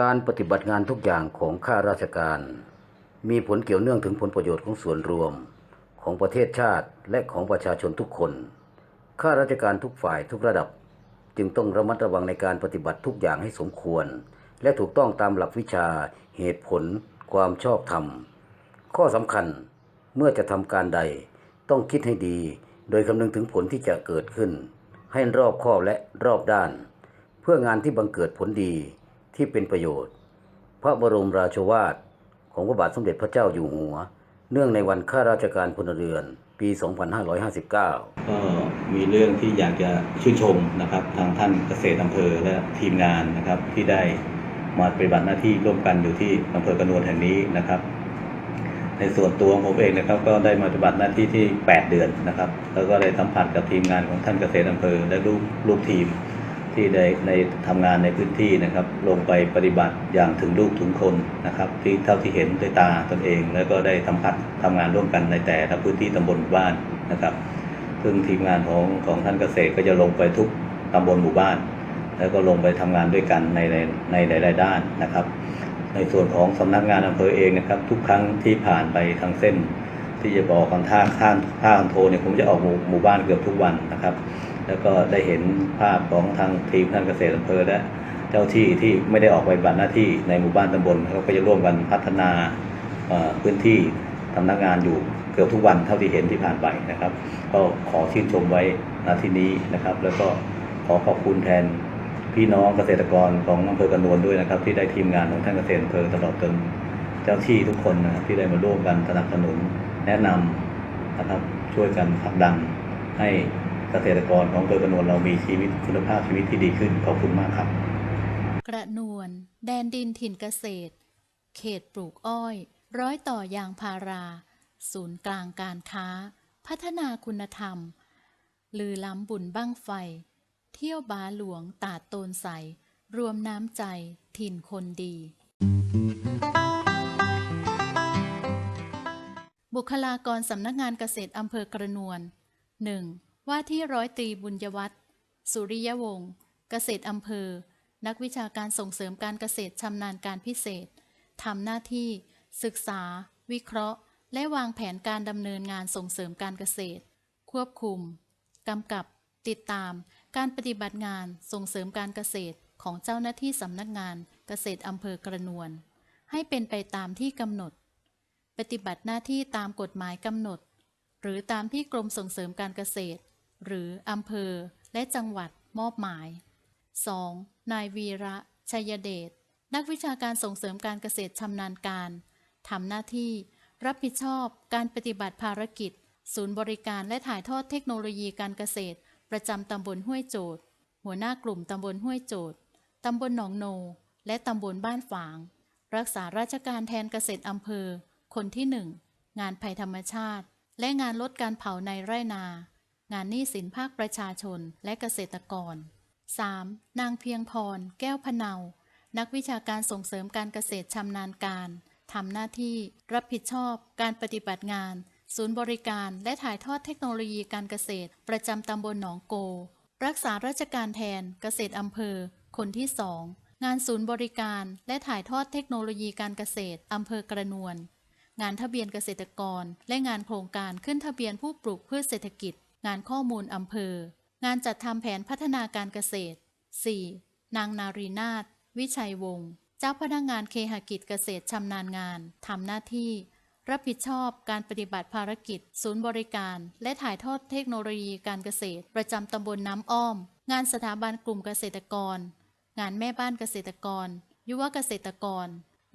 การปฏิบัติงานทุกอย่างของข้าราชการ มีผลเกี่ยวเนื่องถึงผลประโยชน์ของส่วนรวมของประเทศชาติและของประชาชนทุกคนข้าราชการทุกฝ่ายทุกระดับ จึงต้องระมัดระวังในการปฏิบัติทุกอย่างให้สมควร และถูกต้องตามหลักวิชา เหตุผล ความชอบธรรม ข้อสำคัญเมื่อจะทำการใด ต้องคิดให้ดี โดยคำนึงถึงผลที่จะเกิดขึ้น ให้รอบคอบและรอบด้าน เพื่องานที่บังเกิดผลดี ที่เป็นประโยชน์ พระบรมราโชวาทของพระบาทสมเด็จพระเจ้าอยู่หัว เนื่องในวันข้าราชการพลเรือน ปี 2559 ก็มีเรื่องที่อยากจะชื่นชมนะครับ ทางท่านเกษตรอำเภอและทีมงานนะครับที่ได้มาปฏิบัติหน้าที่ร่วมกันอยู่ที่อำเภอกระนวนแห่งนี้นะครับ ในส่วนตัวของผมเองนะครับ ก็ได้มาปฏิบัติหน้าที่ที่ 8 เดือนนะครับ แล้วก็ได้สัมผัสกับทีมงานของท่านเกษตรอำเภอและลูกลูกทีม ที่ได้ในทำงานในพื้นที่นะครับ ลงไปปฏิบัติอย่างถึงลูกถึงคนนะครับ ที่เท่าที่เห็นด้วยตาตนเอง แล้วก็ได้สัมผัสทำงานร่วมกันในแต่ละพื้นที่ตำบลหมู่บ้านนะครับ ซึ่งทีมงานของของท่านเกษตรก็จะลงไปทุกตำบลหมู่บ้าน แล้วก็ลงไปทำงานด้วยกันในในในหลาย ๆ ด้านนะครับ ในส่วนของสำนักงานอำเภอเองนะครับ ทุกครั้งที่ผ่านไปทางเส้น ที่จะบอกกันท่าข้ามท่าคันโทรเนี่ยผมจะออกหมู่หมู่บ้านเกือบทุกวันนะครับ แล้วก็ได้เห็นภาพของทางทีมท่านเกษตรอำเภอและเจ้าที่ที่ไม่ได้ออกไปปฏิบัติหน้าที่ในหมู่บ้านตำบลเขาก็จะร่วมกันพัฒนาพื้นที่สำนักงานอยู่เกือบทุกวันเท่าที่เห็นที่ผ่านไปนะครับ ก็ขอชื่นชมไว้ณที่นี้นะครับ แล้วก็ขอขอบคุณแทนพี่น้องเกษตรกรของอำเภอกระนวนด้วยนะครับ ที่ได้ทีมงานของท่านเกษตรอำเภอตลอดจนเจ้าที่ทุกคนนะครับที่ได้มาร่วมกันสนับสนุนแนะนำนะครับช่วยกันผลักดันให้ เกษตรกรของเภอกระนวนเรามีชีวิตคุณภาพชีวิตที่ดีขึ้นขอบคุณมากครับ กระนวลแดนดินถิ่นเกษตร เขตปลูกอ้อย ร้อยต่อยางพารา ศูนย์กลางการค้า พัฒนาคุณธรรม ลือล้ำบุญบ้างไฟ เที่ยวบาหลวงตาดโตนใส รวมน้ำใจถิ่นคนดี บุคลากรสำนักงานเกษตรอำเภอกระนวล 1. ว่าที่ร้อยตรีบุญยวัฒน์สุริยวงศ์เกษตรอำเภอ นักวิชาการส่งเสริมการเกษตรชำนาญการพิเศษทำหน้าที่ ศึกษา วิเคราะห์ และวางแผนการดำเนินงานส่งเสริมการเกษตร ควบคุมกำกับ ติดตาม การปฏิบัติงานส่งเสริมการเกษตรของเจ้าหน้าที่สำนักงานเกษตรอำเภอกระนวลให้เป็นไปตามที่กำหนด ปฏิบัติหน้าที่ตามกฎหมายกำหนด หรือตามที่กรมส่งเสริมการเกษตร หรืออำเภอ และจังหวัดมอบหมาย 2. นายวีระ ชัยเดช นักวิชาการส่งเสริมการเกษตรชำนาญการทำหน้าที่ รับผิดชอบการปฏิบัติภารกิจ ศูนย์บริการและถ่ายทอดเทคโนโลยีการเกษตร ประจำตำบลห้วยโจดหัวหน้ากลุ่มตำบลห้วยโจดตำบลหนองโน และตำบลบ้านฝาง รักษาราชการแทนเกษตรอำเภอ คนที่หนึ่งงานภัยธรรมชาติ และงานลดการเผาในไร่นา งานหนี้สินภาคประชาชนและเกษตรกร 3. นางเพียงพร แก้วพเนานักวิชาการส่งเสริมการเกษตรชำนาญการทำหน้าที่ รับผิดชอบ การปฏิบัติงาน ศูนย์บริการและถ่ายทอดเทคโนโลยีการเกษตร ประจำตำบลหนองโก รักษาราชการแทน เกษตรอำเภอ คนที่สองงานศูนย์บริการและถ่ายทอดเทคโนโลยีการเกษตรอำเภอกระนวลงานทะเบียนเกษตรกร และงานโครงการขึ้นทะเบียนผู้ปลูกพืชเศรษฐกิจ งานข้อมูลอำเภอ งานจัดทำแผนพัฒนาการเกษตร 4. นางนารีนาถวิชัยวงศ์เจ้าพนักงานเคหกิจเกษตรชำนาญงานทำหน้าที่ รับผิดชอบการปฏิบัติภารกิจ ศูนย์บริการ และถ่ายทอดเทคโนโลยีการเกษตร ประจำตำบลน้ำอ้อม งานสถาบันกลุ่มเกษตรกร งานแม่บ้านเกษตรกร ยุวเกษตรกร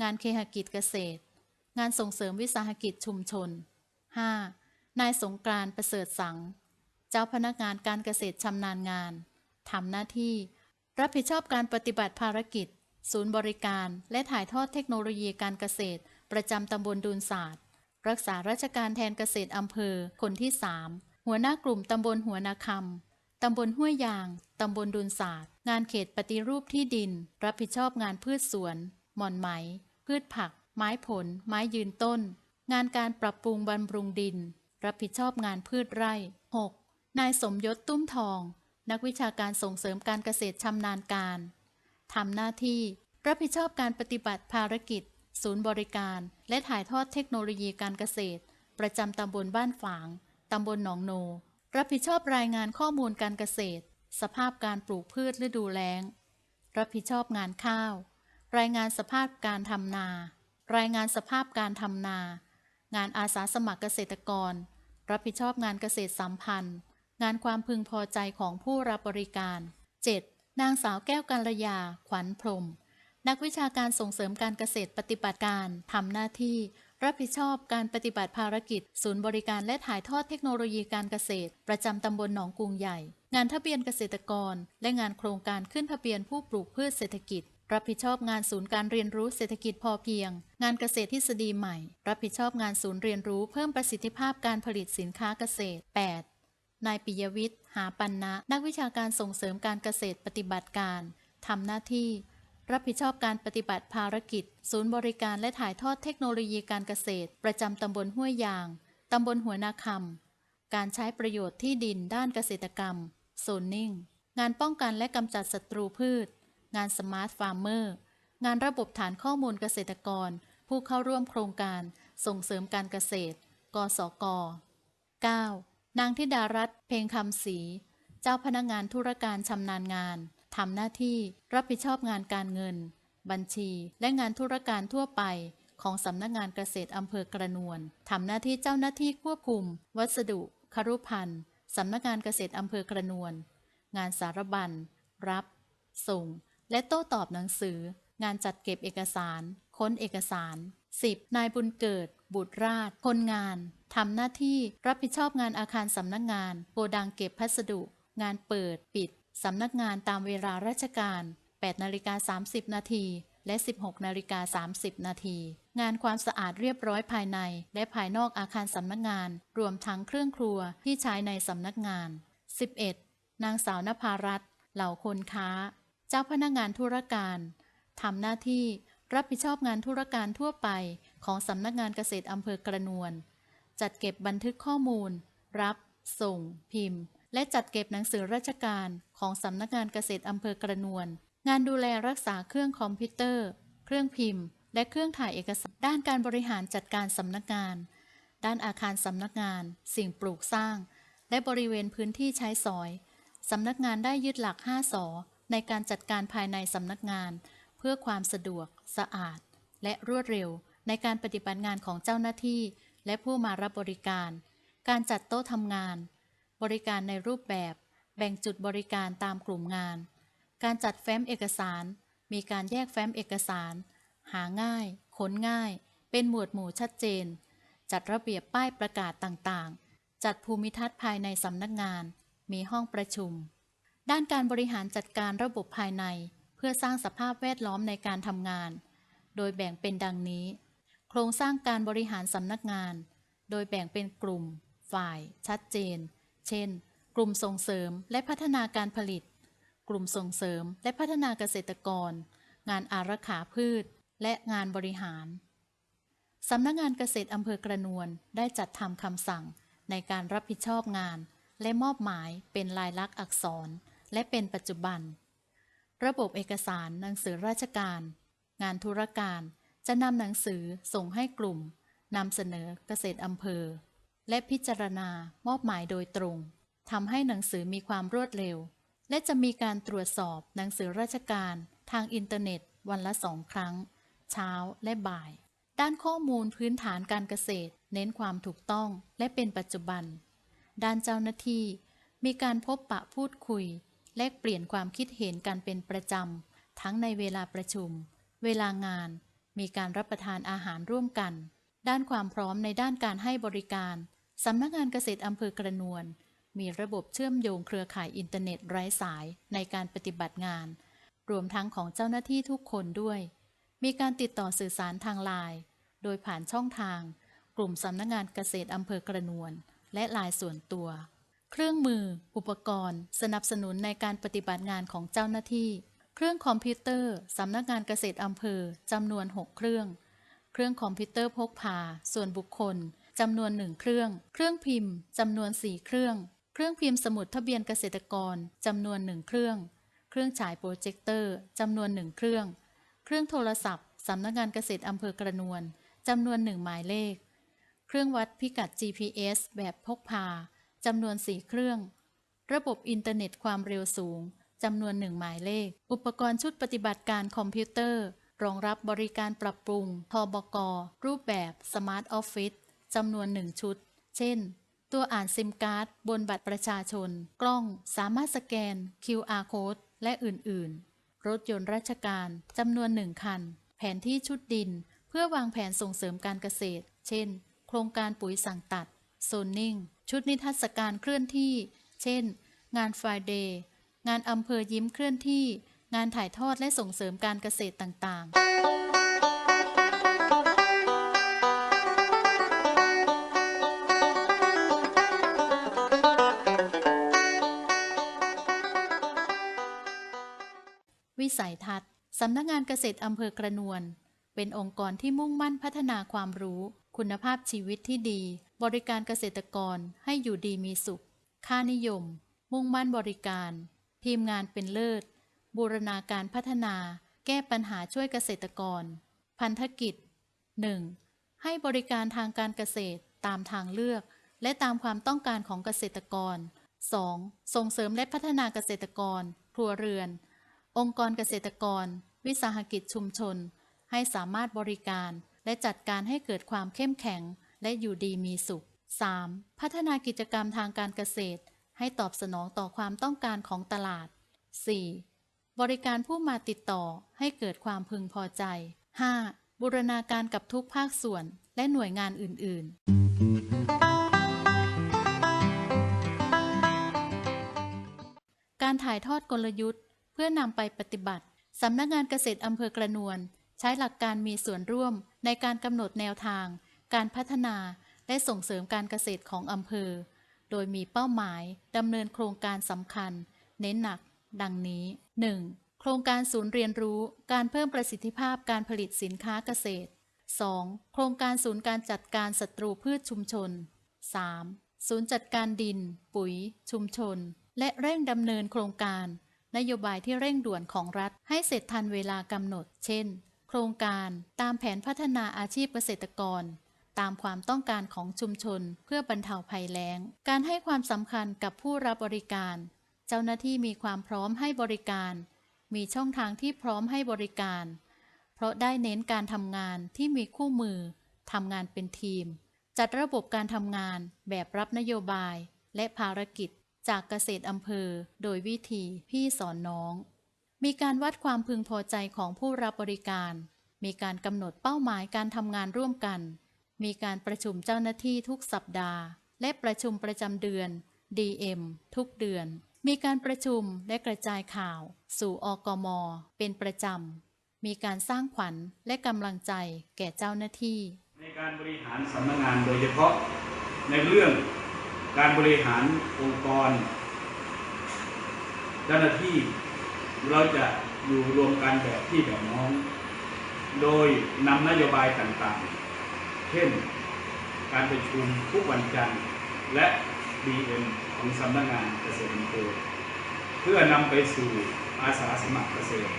งานเคหกิจเกษตร งานส่งเสริมวิสาหกิจชุมชน 5. นายสงกรานประเสริฐสัง จ้าพนักงานการเกษตรชำนาญงานทำหน้าที่ รับผิดชอบการปฏิบัติภารกิจ ศูนย์บริการ และถ่ายทอดเทคโนโลยีการเกษตร ประจำตำบลดูนศาสตร์ รักษาราชการแทนเกษตรอำเภอ คนที่ 3 หัวหน้ากลุ่มตำบลหัวนาคำตำบลห้วยยาง ตำบลดุนศาสตร์ งานเขตปฏิรูปที่ดิน รับผิดชอบงานพืชสวน หม่อนไหม พืชผัก ไม้ผล ไม้ยืนต้น งานการปรับปรุงบำรุงดิน รับผิดชอบงานพืชไร่ 6. นายสมยศตุ้มทอง นักวิชาการส่งเสริมการเกษตรชำนาญการทำหน้าที่รับผิดชอบการปฏิบัติภารกิจ ศูนย์บริการ และถ่ายทอดเทคโนโลยีการเกษตร ประจำตำบลบ้านฝาง ตำบลหนองโน รับผิดชอบรายงานข้อมูลการเกษตร สภาพการปลูกพืชฤดูแล้ง รับผิดชอบงานข้าว รายงานสภาพการทำนา รายงานสภาพการทำนา งานอาสาสมัครเกษตรกร รับผิดชอบงานเกษตรสัมพันธ์ งานความพึงพอใจของผู้รับบริการ 7. นางสาวแก้วกัลยา ขวัญพรม นักวิชาการส่งเสริมการเกษตรปฏิบัติการทำหน้าที่ รับผิดชอบการปฏิบัติภารกิจ ศูนย์บริการและถ่ายทอดเทคโนโลยีการเกษตร ประจำตำบลหนองกุงใหญ่ งานทะเบียนเกษตรกร และงานโครงการขึ้นทะเบียนผู้ปลูกพืชเศรษฐกิจรับผิดชอบงานศูนย์การเรียนรู้เศรษฐกิจพอเพียง งานเกษตรทฤษฎีใหม่ รับผิดชอบงานศูนย์เรียนรู้เพิ่มประสิทธิภาพการผลิตสินค้าเกษตร 8. นายปิยวิทย์ หาปันนะ นักวิชาการส่งเสริมการเกษตรปฏิบัติการ ทำหน้าที่ รับผิดชอบการปฏิบัติภารกิจ ศูนย์บริการและถ่ายทอดเทคโนโลยีการเกษตร ประจำตำบลห้วยยาง ตำบลหัวนาคำ การใช้ประโยชน์ที่ดินด้านเกษตรกรรมโซนนิ่ง งานป้องกันและกำจัดศัตรูพืช งานสมาร์ทฟาร์มเมอร์ งานระบบฐานข้อมูลเกษตรกร ผู้เข้าร่วมโครงการส่งเสริมการเกษตร กสก 9. นางธิดารัตน์เพลงคำศรีเจ้าพนักงานธุรการชำนาญงานทำหน้าที่รับผิดชอบงานการเงิน บัญชีและงานธุรการทั่วไปของสำนักงานเกษตรอำเภอกระนวลทำหน้าที่เจ้าหน้าที่ควบคุม วัสดุครุพันธ์สำนักงานเกษตรอำเภอกระนวลงานสารบัญ รับ ส่ง และโต้ตอบหนังสือ งานจัดเก็บเอกสาร ค้นเอกสาร 10. นายบุญเกิด บุตรราช คนงานทำหน้าที่รับผิดชอบงานอาคารสำนักงาน โกดังเก็บพัสดุ งานเปิด ปิด สำนักงานตามเวลาราชการ 8นาฬิกา30 นาที และ 16นาฬิกา30 นาที งานความสะอาดเรียบร้อยภายใน และภายนอกอาคารสำนักงาน รวมทั้งเครื่องครัวที่ใช้ในสำนักงาน 11. นางสาวนภารัตน์เหล่าคนค้า เจ้าพนักงานธุรการทำหน้าที่รับผิดชอบงานธุรการทั่วไปของสำนักงานเกษตรอำเภอกระนวล จัดเก็บบันทึกข้อมูล รับ ส่ง พิมพ์ และจัดเก็บหนังสือราชการของสำนักงานเกษตรอำเภอกระนวล งานดูแลรักษาเครื่องคอมพิวเตอร์ เครื่องพิมพ์ และเครื่องถ่ายเอกสาร ด้านการบริหารจัดการสำนักงาน ด้านอาคารสำนักงาน สิ่งปลูกสร้าง และบริเวณพื้นที่ใช้สอยสำนักงานได้ยึดหลัก 5 สอ ในการจัดการภายในสำนักงาน เพื่อความสะดวก สะอาด และรวดเร็วในการปฏิบัติงานของเจ้าหน้าที่ และผู้มารับบริการ การจัดโต๊ะทำงาน บริการในรูปแบบ แบ่งจุดบริการตามกลุ่มงาน การจัดแฟ้มเอกสาร มีการแยกแฟ้มเอกสาร หาง่ายค้นง่าย เป็นหมวดหมู่ชัดเจน จัดระเบียบป้ายประกาศต่างๆ จัดภูมิทัศน์ภายในสำนักงาน มีห้องประชุม ด้านการบริหารจัดการระบบภายใน เพื่อสร้างสภาพแวดล้อมในการทำงาน โดยแบ่งเป็นดังนี้ โครงสร้างการบริหารสำนักงาน โดยแบ่งเป็นกลุ่ม ฝ่าย ชัดเจน เช่น กลุ่มส่งเสริมและพัฒนาการผลิต กลุ่มส่งเสริมและพัฒนาเกษตรกร งานอารักขาพืช และงานบริหารสำนักงานเกษตรอำเภอกระนวลได้จัดทำคำสั่งในการรับผิดชอบงาน และมอบหมายเป็นลายลักษณ์อักษร และเป็นปัจจุบัน ระบบเอกสารหนังสือราชการ งานธุรการ จะนำหนังสือส่งให้กลุ่มนำเสนอเกษตรอำเภอ และพิจารณามอบหมายโดยตรงทำให้หนังสือมีความรวดเร็ว และจะมีการตรวจสอบหนังสือราชการทางอินเทอร์เน็ตวันละสองครั้ง เช้าและบ่าย ด้านข้อมูลพื้นฐานการเกษตร เน้นความถูกต้องและเป็นปัจจุบัน ด้านเจ้าหน้าที่ มีการพบปะพูดคุย แลกเปลี่ยนความคิดเห็นกันเป็นประจำ ทั้งในเวลาประชุม เวลางาน มีการรับประทานอาหารร่วมกัน ด้านความพร้อมในด้านการให้บริการ สำนักงานเกษตรอำเภอกระนวล มีระบบเชื่อมโยงเครือข่ายอินเทอร์เน็ตไร้สายในการปฏิบัติงาน รวมทั้งของเจ้าหน้าที่ทุกคนด้วย มีการติดต่อสื่อสารทางไลน์โดยผ่านช่องทาง กลุ่มสำนักงานเกษตรอำเภอกระนวล และไลน์ส่วนตัว เครื่องมือ อุปกรณ์ สนับสนุนในการปฏิบัติงานของเจ้าหน้าที่ เครื่องคอมพิวเตอร์สำนักงานเกษตรอำเภอจำนวน 6 เครื่อง เครื่องคอมพิวเตอร์พกพา ส่วนบุคคลจำนวนหนึ่งเครื่อง เครื่องพิมพ์จำนวน 4 เครื่อง เครื่องพิมพ์สมุดทะเบียนเกษตรกรจำนวนหนึ่งเครื่อง เครื่องฉายโปรเจคเตอร์จำนวนหนึ่งเครื่อง เครื่องโทรศัพท์สำนักงานเกษตรอำเภอกระนวลจำนวนหนึ่งหมายเลข เครื่องวัดพิกัด GPS แบบพกพาจำนวน 4 เครื่อง ระบบอินเทอร์เน็ตความเร็วสูง จำนวนหนึ่งหมายเลข อุปกรณ์ชุดปฏิบัติการคอมพิวเตอร์ รองรับบริการปรับปรุง ทบก รูปแบบ Smart Office จำนวนหนึ่งชุด เช่น ตัวอ่านซิมการ์ด บนบัตรประชาชน กล้องสามารถสแกน QR code และอื่น ๆ รถยนต์ราชการจำนวนหนึ่งคัน แผนที่ชุดดิน เพื่อวางแผนส่งเสริมการเกษตร เช่น โครงการปุ๋ยสั่งตัดโซนนิ่ง ชุดนิทรรศการเคลื่อนที่ เช่น งาน Friday งานอำเภอยิ้มเคลื่อนที่ งานถ่ายทอดและส่งเสริมการเกษตรต่างๆวิสัยทัศน์ สำนักงานเกษตรอำเภอกระนวล เป็นองค์กรที่มุ่งมั่นพัฒนาความรู้ คุณภาพชีวิตที่ดี บริการเกษตรกรให้อยู่ดีมีสุข ค่านิยม มุ่งมั่นบริการ ทีมงานเป็นเลิศ บูรณาการพัฒนา แก้ปัญหาช่วยเกษตรกร พันธกิจ 1. ให้บริการทางการเกษตรตามทางเลือก และตามความต้องการของเกษตรกร 2. ส่งเสริมและพัฒนาเกษตรกร ครัวเรือน องค์กรเกษตรกร วิสาหกิจชุมชน ให้สามารถบริการและจัดการให้เกิดความเข้มแข็ง และอยู่ดีมีสุข 3. พัฒนากิจกรรมทางการเกษตร ให้ตอบสนองต่อความต้องการของตลาด 4. บริการผู้มาติดต่อให้เกิดความพึงพอใจ 5. บูรณาการกับทุกภาคส่วนและหน่วยงานอื่น ๆ การถ่ายทอดกลยุทธ์ เพื่อนำไปปฏิบัติสำนักงานเกษตรอำเภอกระนวลใช้หลักการมีส่วนร่วมในการกำหนดแนวทาง การพัฒนาและส่งเสริมการเกษตรของอำเภอ ดยมีเป้าหมายดำเนินโครงการสำคัญ เน้นหนัก ดังนี้ 1. โครงการศูนย์เรียนรู้ การเพิ่มประสิทธิภาพการผลิตสินค้าเกษตร 2. โครงการศูนย์การจัดการศัตรูพืชชุมชน 3. ศูนย์จัดการดิน ปุ๋ย ชุมชน และเร่งดำเนินโครงการ นโยบายที่เร่งด่วนของรัฐให้เสร็จทันเวลากำหนด เช่น โครงการตามแผนพัฒนาอาชีพเกษตรกร ตามความต้องการของชุมชนเพื่อบรรเทาภัยแล้ง การให้ความสำคัญกับผู้รับบริการ เจ้าหน้าที่มีความพร้อมให้บริการ มีช่องทางที่พร้อมให้บริการ เพราะได้เน้นการทำงานที่มีคู่มือทำงานเป็นทีม จัดระบบการทำงานแบบรับนโยบาย และภารกิจจากเกษตรอำเภอ โดยวิธีพี่สอนน้อง มีการวัดความพึงพอใจของผู้รับบริการ มีการกำหนดเป้าหมายการทำงานร่วมกัน มีการประชุมเจ้าหน้าที่ทุกสัปดาห์ และประชุมประจำเดือน DM ทุกเดือน มีการประชุมและกระจายข่าว สู่อกม เป็นประจำ มีการสร้างขวัญและกำลังใจแก่เจ้าหน้าที่ ในการบริหารสำนักงานโดยเฉพาะในเรื่องการบริหารองค์กร เจ้าหน้าที่เราจะอยู่รวมกันแบบพี่แบบน้อง โดยนำนโยบายต่างๆ เช่น การประชุมทุกวันจันทร์และ BM ของสำนักงานเกษตรอำเภอเพื่อนำไปสู่อาสาสมัครเกษตร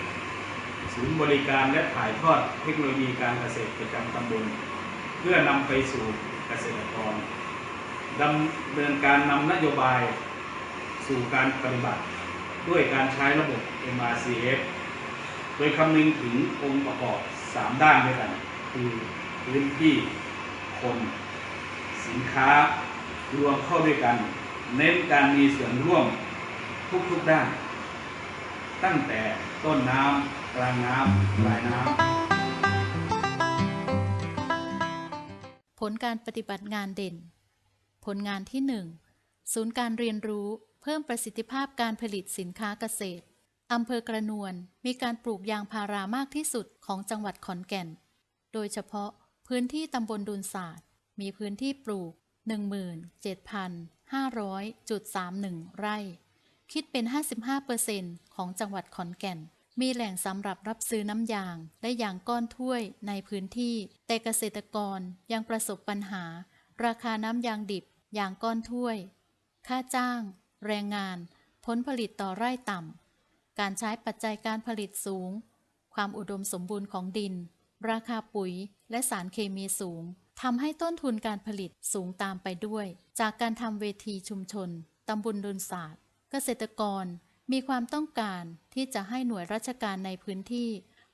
ศูนย์บริการและถ่ายทอดเทคโนโลยีการเกษตรประจำตำบล เพื่อนำไปสู่เกษตรกรดำเนินการนำนโยบายสู่การปฏิบัติ ด้วยการใช้ระบบ MRCF โดยคำนึงถึงองค์ประกอบ 3 ด้านด้วยกัน คือ พื้นที่คนสินค้ารวมเข้าด้วยกัน เน้นการมีส่วนร่วมทุกๆด้าน ตั้งแต่ต้นน้ำกลางน้ำปลายน้ำผลการปฏิบัติงานเด่น ผลงานที่ 1 ศูนย์การเรียนรู้เพิ่มประสิทธิภาพการผลิตสินค้าเกษตรอำเภอกระนวลมีการปลูกยางพารามากที่สุดของจังหวัดขอนแก่น โดยเฉพาะ พื้นที่ตำบลดุนศาสตร์ มีพื้นที่ปลูก 17,500.31 ไร่ คิดเป็น 55%ของจังหวัดขอนแก่น มีแหล่งสำหรับรับซื้อน้ำยาง และยางก้อนถ้วยในพื้นที่ แต่เกษตรกรยังประสบปัญหา ราคาน้ำยางดิบ ยางก้อนถ้วย ค่าจ้าง แรงงาน ผลผลิตต่อไร่ต่ำ การใช้ปัจจัยการผลิตสูงคความอุดมสมบูรณ์ของดิน ราคาปุ๋ยและสารเคมีสูงทำให้ต้นทุนการผลิตสูงตามไปด้วย จากการทำเวทีชุมชนตำบลดุลศาสตร์ เกษตรกรมีความต้องการที่จะให้หน่วยราชการในพื้นที่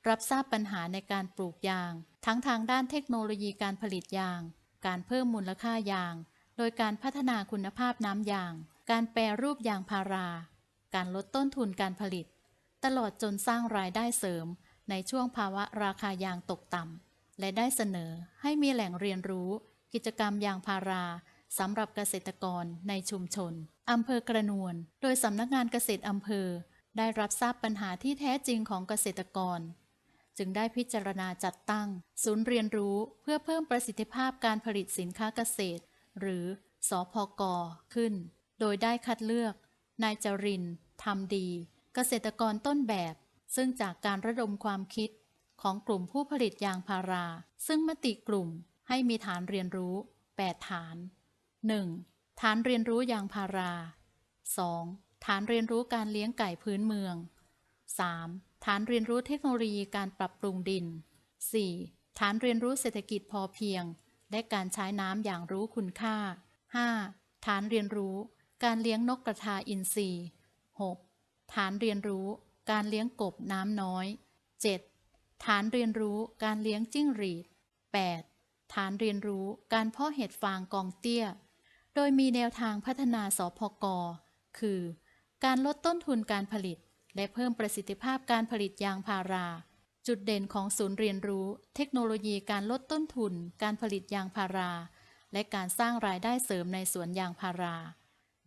รับทราบปัญหาในการปลูกยาง ทั้งทางด้านเทคโนโลยีการผลิตยาง การเพิ่มมูลค่ายาง โดยการพัฒนาคุณภาพน้ำยาง การแปรรูปยางพารา การลดต้นทุนการผลิต ตลอดจนสร้างรายได้เสริม ในช่วงภาวะราคายางตกต่ำ และได้เสนอให้มีแหล่งเรียนรู้ กิจกรรมยางพาราสำหรับเกษตรกรในชุมชนอำเภอกระนวลโดยสำนักงานเกษตรอำเภอ ได้รับทราบปัญหาที่แท้จริงของเกษตรกร จึงได้พิจารณาจัดตั้ง ศูนย์เรียนรู้เพื่อเพิ่มประสิทธิภาพการผลิตสินค้าเกษตร หรือสอพกขึ้น โดยได้คัดเลือก นายจรินทร์ทำดี เกษตรกรต้นแบบ ซึ่งจากการระดมความคิดของกลุ่มผู้ผลิตยางพารา ซึ่งมติกลุ่มให้มีฐานเรียนรู้ 8 ฐาน 1. ฐานเรียนรู้ยางพารา 2. ฐานเรียนรู้การเลี้ยงไก่พื้นเมือง 3. ฐานเรียนรู้เทคโนโลยีการปรับปรุงดิน 4. ฐานเรียนรู้เศรษฐกิจพอเพียง และการใช้น้ำอย่างรู้คุณค่า 5. ฐานเรียนรู้ การเลี้ยงนกกระทาอินทรี 6. ฐานเรียนรู้ การเลี้ยงกบน้ำน้อย 7. ฐานเรียนรู้การเลี้ยงจิ้งหรีด 8. ฐานเรียนรู้การเพาะเห็ดฟางกองเตี้ย โดยมีแนวทางพัฒนาสพก คือ การลดต้นทุนการผลิต และเพิ่มประสิทธิภาพการผลิตยางพารา จุดเด่นของศูนย์เรียนรู้ เทคโนโลยีการลดต้นทุน การผลิตยางพารา และการสร้างรายได้เสริมในสวนยางพารา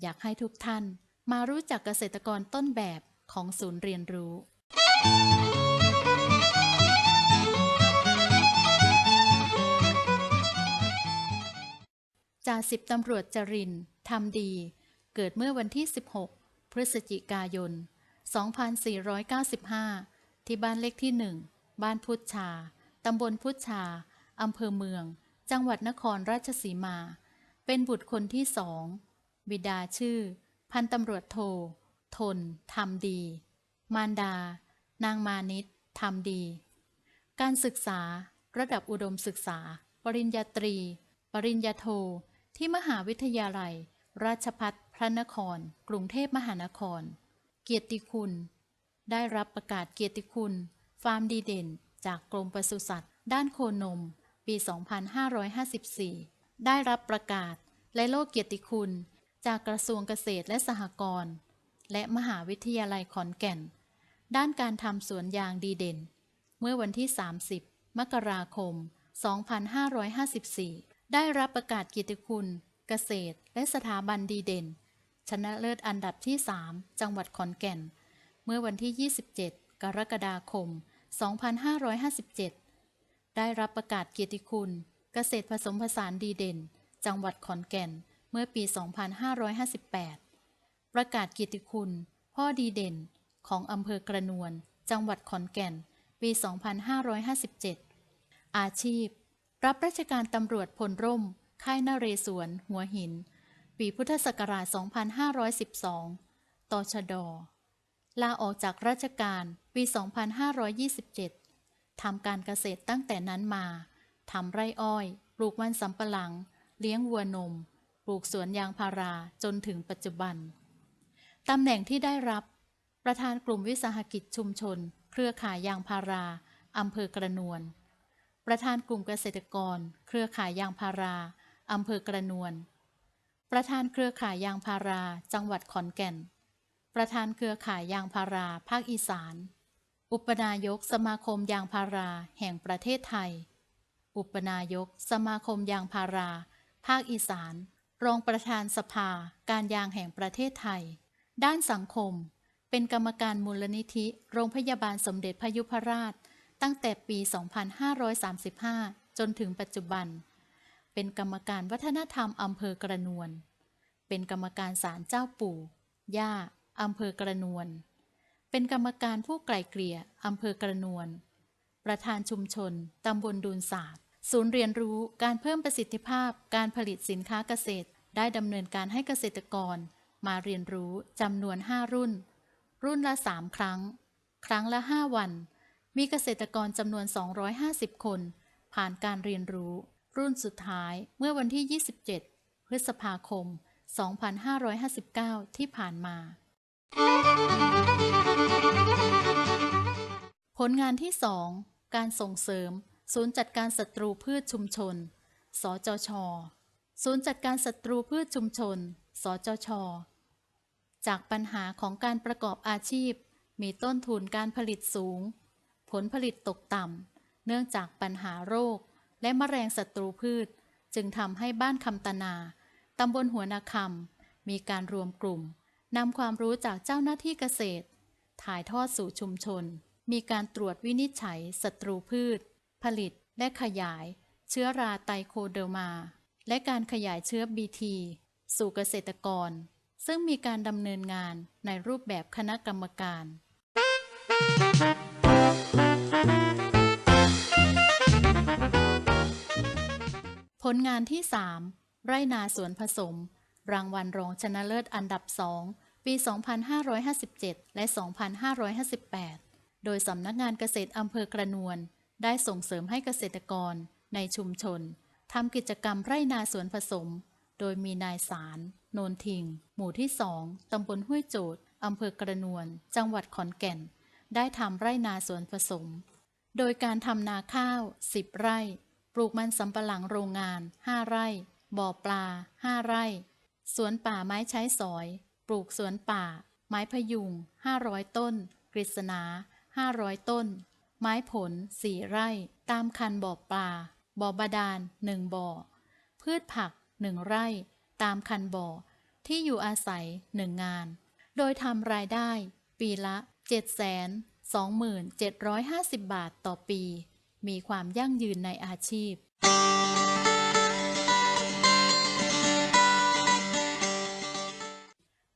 อยากให้ทุกท่านมารู้จักเกษตรกรต้นแบบ ของศูนย์เรียนรู้ จ่าสิบตำรวจจรินทำดี เกิดเมื่อวันที่ 16 พฤศจิกายน 2495 ที่บ้านเลขที่1บ้านพุทธชา ตำบลพุทธชา อำเภอเมือง จังหวัดนครราชสีมา เป็นบุตรคนที่สอง บิดาชื่อ พันตำรวจโท ทนทำดี มารดา นางมานิตทำดี การศึกษาระดับอุดมศึกษา ปริญญาตรี ปริญญาโท ที่มหาวิทยาลัย ราชพัฒพระนคร กรุงเทพมหานคร เกียรติคุณ ได้รับประกาศเกียรติคุณ ฟาร์มดีเด่น จากกรมปศุสัตว์ ด้านโคนม ปี 2554 ได้รับประกาศและโลกเกียรติคุณ จากกระทรวงเกษตรและสหกรณ์ และมหาวิทยาลัยขอนแก่น ด้านการทำสวนยางดีเด่น เมื่อวันที่ 30 มกราคม 2554 ได้รับประกาศเกียรติคุณ เกษตร และสถาบันดีเด่น ชนะเลิศอันดับที่ 3 จังหวัดขอนแก่น เมื่อวันที่ 27 กรกฎาคม 2557 ได้รับประกาศเกียรติคุณ เกษตรผสมผสานดีเด่น จังหวัดขอนแก่น เมื่อปี 2558 ประกาศเกียรติคุณ พ่อดีเด่น ของอำเภอกระนวลจังหวัดขอนแก่น ปี 2557 อาชีพ รับราชการตำรวจพลร่ม ค่ายนาเรศวร หัวหิน ปีพุทธศักราช 2512 ตชด ลาออกจากราชการ ปี 2527 ทำการเกษตรตั้งแต่นั้นมา ทำไร่อ้อย ปลูกมันสำปะหลัง เลี้ยงวัวนม ปลูกสวนยางพาราจนถึงปัจจุบัน ตำแหน่งที่ได้รับ ประธานกลุ่มวิสาหกิจชุมชน เครือข่ายยางพาราอำเภอกระนวลประธานกลุ่มเกษตรกร เครือข่ายยางพาราอำเภอกระนวลประธานเครือข่ายยางพารา จังหวัดขอนแก่น ประธานเครือข่ายยางพารา ภาคอีสาน อุปนายกสมาคมยางพารา แห่งประเทศไทย อุปนายก สมาคมยางพารา ภาคอีสาน รองประธานสภา การยางแห่งประเทศไทย ด้านสังคม เป็นกรรมการมูลนิธิ โรงพยาบาลสมเด็จพยุพราช ตั้งแต่ปี 2535 จนถึงปัจจุบัน เป็นกรรมการวัฒนธรรมอำเภอกระนวล เป็นกรรมการศาลเจ้าปู่ ย่าอำเภอกระนวล เป็นกรรมการผู้ไกล่เกลี่ยอำเภอกระนวล ประธานชุมชนตำบลดูนศาสตร์ ศูนย์เรียนรู้การเพิ่มประสิทธิภาพการผลิตสินค้าเกษตร ได้ดำเนินการให้เกษตรกร มาเรียนรู้จำนวน 5 รุ่น รุ่นละ 3 ครั้ง ครั้งละ 5 วัน มีเกษตรกรจำนวน 250 คน ผ่านการเรียนรู้ รุ่นสุดท้ายเมื่อวันที่ 27 พฤษภาคม 2559 ที่ผ่านมา ผลงานที่ 2 การส่งเสริม ศูนย์จัดการศัตรูพืชชุมชน สจชศูนย์จัดการศัตรูพืชชุมชน สจช จากปัญหาของการประกอบอาชีพ มีต้นทุนการผลิตสูง ผลผลิตตกต่ำ เนื่องจากปัญหาโรค และแมลงศัตรูพืช จึงทำให้บ้านคำตนาตำบลหัวนาคำมีการรวมกลุ่มนำความรู้จากเจ้าหน้าที่เกษตร ถ่ายทอดสู่ชุมชน มีการตรวจวินิจฉัยศัตรูพืช ผลิตและขยาย เชื้อราไตโคเดอร์มา และการขยายเชื้อ BT สู่เกษตรกร ซึ่งมีการดำเนินงานในรูปแบบคณะกรรมการ ผลงานที่ 3 ไร่นาสวนผสม รางวัลรองชนะเลิศอันดับ2ปี 2557 และ 2558 โดยสำนักงานเกษตรอำเภอกระนวล ได้ส่งเสริมให้เกษตรกรในชุมชนทำกิจกรรมไร่นาสวนผสม โดยมีนายสาร โนนทิง หมู่ที่2ตำบลห้วยโจดอำเภอกระนวลจังหวัดขอนแก่น ได้ทำไร่นาสวนผสม โดยการทำนาข้าว 10 ไร่ ปลูกมันสำปะหลังโรงงาน 5 ไร่ บ่อปลา 5 ไร่ สวนป่าไม้ใช้สอย ปลูกสวนป่า ไม้พยุง 500 ต้น กฤษณา 500 ต้น ไม้ผล 4 ไร่ ตามคันบ่อปลา บ่อบาดาล 1 บ่อ พืชผัก 1 ไร่ ตามคันบ่อ ที่อยู่อาศัย1งาน โดยทำรายได้ ปีละ 727,50 บาทต่อปี มีความยั่งยืนในอาชีพ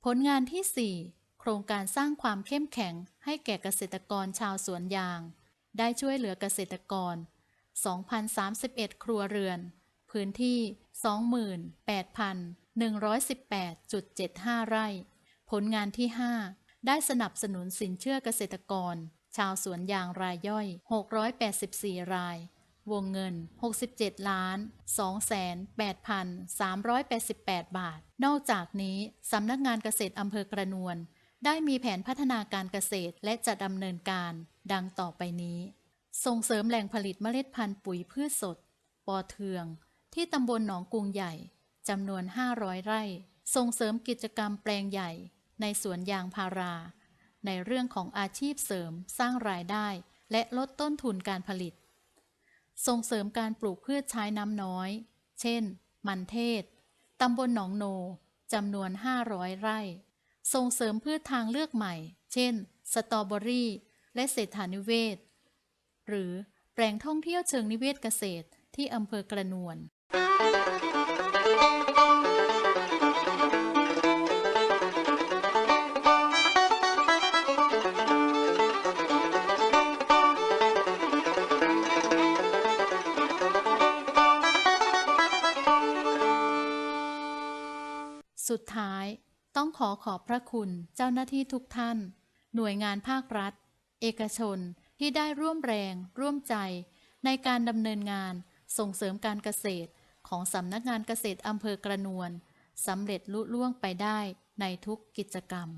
ผลงานที่ 4 โครงการสร้างความเข้มแข็งให้แก่เกษตรกรชาวสวนยาง ได้ช่วยเหลือเกษตรกร 2,031 ครัวเรือน พื้นที่ 28,118.75 ไร่ ผลงานที่ 5 ได้สนับสนุนสินเชื่อเกษตรกร ชาวสวนยางรายย่อย 684 รายวงเงิน 67 ล้าน 2,8,388 บาท นอกจากนี้ สำนักงานเกษตรอำเภอกระนวล ได้มีแผนพัฒนาการเกษตรและจะดำเนินการ ดังต่อไปนี้ ส่งเสริมแหล่งผลิตเมล็ดพันธุ์ปุ๋ยพืชสด ปอเทือง ที่ตำบลหนองกุงใหญ่จำนวน 500 ไร่ ส่งเสริมกิจกรรมแปลงใหญ่ ในสวนยางพารา ในเรื่องของอาชีพเสริมสร้างรายได้ และลดต้นทุนการผลิต ส่งเสริมการปลูกพืชใช้น้ำน้อย เช่น มันเทศตำบลหนองโนจำนวน 500 ไร่ ส่งเสริมพืชทางเลือกใหม่ เช่น สตรอเบอรี่ และเศรษฐานิเวศ หรือแปลงท่องเที่ยวเชิงนิเวศเกษตรที่อำเภอกระนวล สุดท้ายต้องขอขอบพระคุณเจ้าหน้าที่ทุกท่าน หน่วยงานภาครัฐ เอกชนที่ได้ร่วมแรง ร่วมใจ ในการดำเนินงานส่งเสริมการเกษตร ของสำนักงานเกษตรอำเภอกระนวลสำเร็จลุล่วงไปได้ในทุกกิจกรรม